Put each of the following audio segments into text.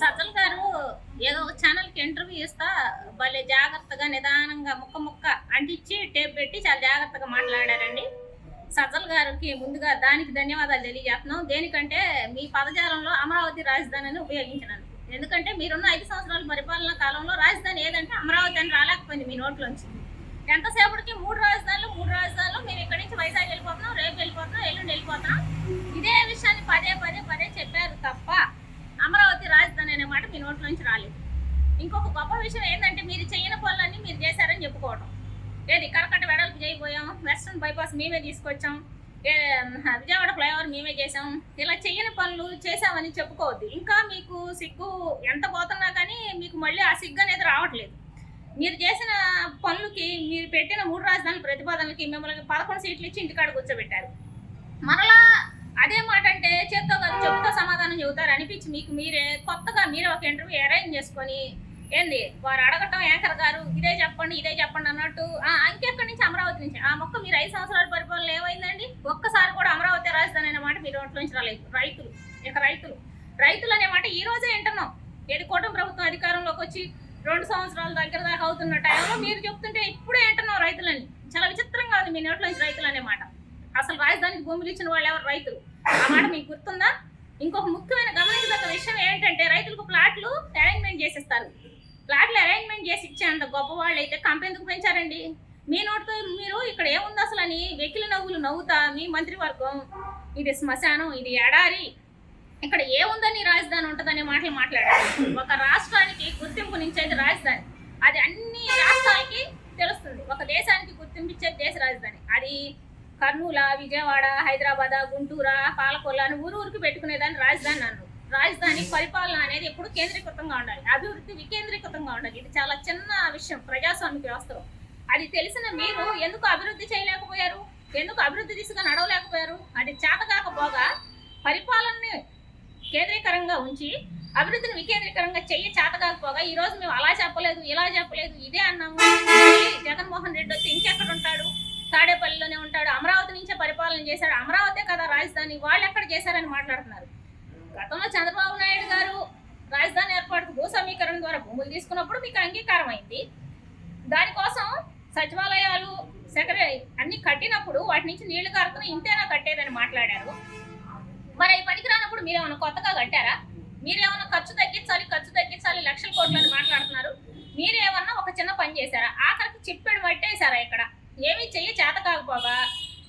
సజ్జల్ గారు ఏదో ఒక ఛానల్కి ఇంటర్వ్యూ ఇస్తా భలే జాగ్రత్తగా నిదానంగా ముక్క ముక్క అంటించి టేప్ పెట్టి చాలా జాగ్రత్తగా మాట్లాడారండి. సజ్జల్ గారికి ముందుగా దానికి ధన్యవాదాలు తెలియజేస్తున్నాం. దేనికంటే మీ పదజాలంలో అమరావతి రాజధానిని ఉపయోగించినాను. ఎందుకంటే మీరున్న ఐదు సంవత్సరాల పరిపాలన కాలంలో రాజధాని ఏదంటే అమరావతి అని రాలేకపోయింది మీ నోట్లోంచి. ఎంతసేపటికి మూడు రాజధానులు మూడు రాజధానులు మేము ఇక్కడి నుంచి వైజాగ్ వెళ్ళిపోతున్నాం రేపు వెళ్ళిపోతున్నాం ఎల్లుండి వెళ్ళిపోతున్నాం. ఇదే విషయాన్ని పదే పదే పదే చెప్పారు తప్ప అమరావతి రాజధాని అనే మాట రాలేదు. ఇంకొక గొప్ప విషయం ఏంటంటే మీరు చేయని పనులన్నీ మీరు చేశారని చెప్పుకోవడం ఏది కరకట్ట వెడల్పు చేయబోయాం వెస్ట్రన్ బైపాస్ మేమే తీసుకొచ్చాం విజయవాడ ఫ్లైఓవర్ మేమే చేసాం ఇలా చేయని పనులు చేసామని చెప్పుకోవద్దు. ఇంకా మీకు సిగ్గు ఎంత పోతున్నా కానీ మీకు మళ్ళీ ఆ సిగ్గు అనేది రావట్లేదు. మీరు చేసిన పనులకి మీరు పెట్టిన మూడు రాజధానుల ప్రతిపాదనలకి మిమ్మల్ని పదకొండు సీట్లు ఇచ్చి ఇంటికాడ కూర్చోబెట్టారు. మరలా చెబుతారు అనిపించి మీకు మీరే కొత్తగా మీరే ఒక ఇంటర్వ్యూ అరేంజ్ చేసుకొని ఏంది వారు అడగటం యాంకర్ గారు ఇదే చెప్పండి ఇదే చెప్పండి అన్నట్టు ఇంకెక్కడి నుంచి అమరావతి నుంచి? ఆ మొక్క మీరు ఐదు సంవత్సరాల పరిపాలన ఏమైందండి? ఒక్కసారి కూడా అమరావతి రాజధాని అనే మాట మీరు నోట్ల నుంచి రాలేదు. రైతులు ఇక రైతులు. రైతులు అనే మాట ఈ రోజే వింటున్నాం. ఏది కూటమి ప్రభుత్వం అధికారంలోకి వచ్చి రెండు సంవత్సరాల దగ్గర దాకా అవుతున్న టైంలో మీరు చెప్తుంటే ఇప్పుడే వింటున్నాం రైతులని. చాలా విచిత్రంగా ఉంది మీ నోట్ల నుంచి రైతులు అనే మాట. అసలు రాజధానికి భూములు ఇచ్చిన వాళ్ళు ఎవరు? రైతులు. ఆ మాట మీకు గుర్తుందా? ఇంకొక ముఖ్యమైన గమనించదగ్గ విషయం ఏంటంటే రైతులకు ప్లాట్లు అరేంజ్మెంట్ చేసిస్తారు. ప్లాట్లు అరేంజ్మెంట్ చేసి ఇచ్చేంత గొప్ప వాళ్ళు అయితే కంపెనీకి పెంచారండి? మీ నోటితో మీరు ఇక్కడ ఏముంది అసలు అని వెకిలి నవ్వులు నవ్వుతా మీ మంత్రివర్గం ఇది శ్మశానం ఇది ఎడారి. ఇక్కడ ఏముందని రాజధాని ఉంటుందనే మాటలు మాట్లాడారు. ఒక రాష్ట్రానికి గుర్తింపు నిచ్చేది రాజధాని. అది అన్ని రాష్ట్రాలకి తెలుస్తుంది. ఒక దేశానికి గుర్తింపు ఇచ్చేది దేశ రాజధాని. అది కర్నూల విజయవాడ హైదరాబాద్ గుంటూరా పాలకొల్ల అని ఊరు ఊరికి పెట్టుకునేదాన్ని రాజధాని అన్నారు. రాజధాని పరిపాలన అనేది ఎప్పుడు కేంద్రీకృతంగా ఉండాలి. అభివృద్ధి వికేంద్రీకృతంగా ఉండాలి. ఇది చాలా చిన్న విషయం ప్రజాస్వామిక వ్యవస్థలో. అది తెలిసిన మీరు ఎందుకు అభివృద్ధి చేయలేకపోయారు? ఎందుకు అభివృద్ధి దిశగా నడవలేకపోయారు? అది చేతకాకపోగా పరిపాలనని కేంద్రీకరంగా ఉంచి అభివృద్ధిని వికేంద్రీకరంగా చెయ్యి చేతకాకపోగా ఈ రోజు మేము అలా చెప్పలేదు ఇలా చెప్పలేదు ఇదే అన్నాము. జగన్మోహన్ రెడ్డి వచ్చి ఇంకెక్కడ ఉంటాడు నుంచే పరిపాలన చేశాడు అమరావతే కదా రాజధాని వాళ్ళు ఎక్కడ చేశారని మాట్లాడుతున్నారు. గతంలో చంద్రబాబు నాయుడు గారు రాజధాని ఏర్పాటుకు భూ సమీకరణ ద్వారా భూములు తీసుకున్నప్పుడు మీకు అంగీకారం అయింది. దానికోసం సచివాలయాలు సెక్రటరీ అన్ని కట్టినప్పుడు వాటి నుంచి నీళ్ళు కారుతున్న ఇంతేనా కట్టేదని మాట్లాడారు. మరి అవి పనికిరానప్పుడు మీరేమైనా కొత్తగా కట్టారా? మీరేమైనా ఖర్చు తగ్గించాలి ఖర్చు తగ్గించాలి లక్షల కోట్లని మాట్లాడుతున్నారు. మీరేమన్నా ఒక చిన్న పని చేశారా? ఆఖరికి చిప్పెడు పట్టేశారా ఇక్కడ? ఏమీ చెయ్యి చేత కాకపోగా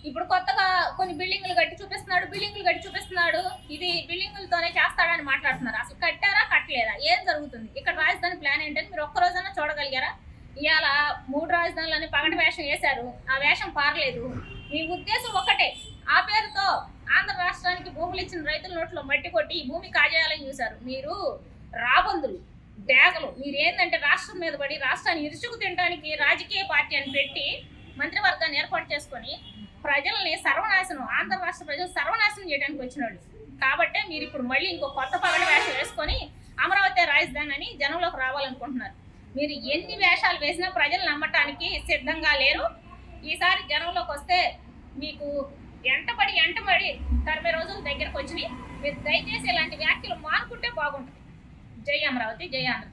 ఇప్పుడు కొత్తగా కొన్ని బిల్డింగులు కట్టి చూపిస్తున్నాడు బిల్డింగులు కట్టి చూపిస్తున్నాడు. ఇది బిల్డింగులతోనే చేస్తాడని మాట్లాడుతున్నారు. అసలు కట్టారా కట్టలేదా? ఏం జరుగుతుంది? ఇక్కడ రాజధాని ప్లాన్ ఏంటని మీరు ఒక్క రోజైనా చూడగలిగారా? ఇవాళ మూడు రాజధానులని పగటి వేషం వేశారు. ఆ వేషం పారలేదు. మీ ఉద్దేశం ఒకటే ఆ పేరుతో ఆంధ్ర రాష్ట్రానికి భూములు ఇచ్చిన రైతుల నోట్లో మట్టి కొట్టి ఈ భూమి కాజేయాలని చూశారు. మీరు రాబందులు డేగలు. మీరు ఏంటంటే రాష్ట్రం మీద పడి రాష్ట్రాన్ని ఇరుచుకు తినడానికి రాజకీయ పార్టీ అని పెట్టి మంత్రివర్గాన్ని ఏర్పాటు చేసుకొని ప్రజల్ని సర్వనాశనం ఆంధ్ర రాష్ట్ర ప్రజలు సర్వనాశనం చేయడానికి వచ్చినాడు కాబట్టే మీరు ఇప్పుడు మళ్ళీ ఇంకో కొత్త పగడ వేషం వేసుకొని అమరావతి రాజధాని అని జనంలోకి రావాలనుకుంటున్నారు. మీరు ఎన్ని వేషాలు వేసినా ప్రజలు నమ్మటానికి సిద్ధంగా లేరు. ఈసారి జనంలోకి వస్తే మీకు ఎంటపడి ఎంటపడి తొంభై రోజుల దగ్గరకు వచ్చినాయి. మీరు దయచేసి ఇలాంటి వ్యాఖ్యలు మానుకుంటే బాగుంటుంది. జై అమరావతి జై ఆంధ్ర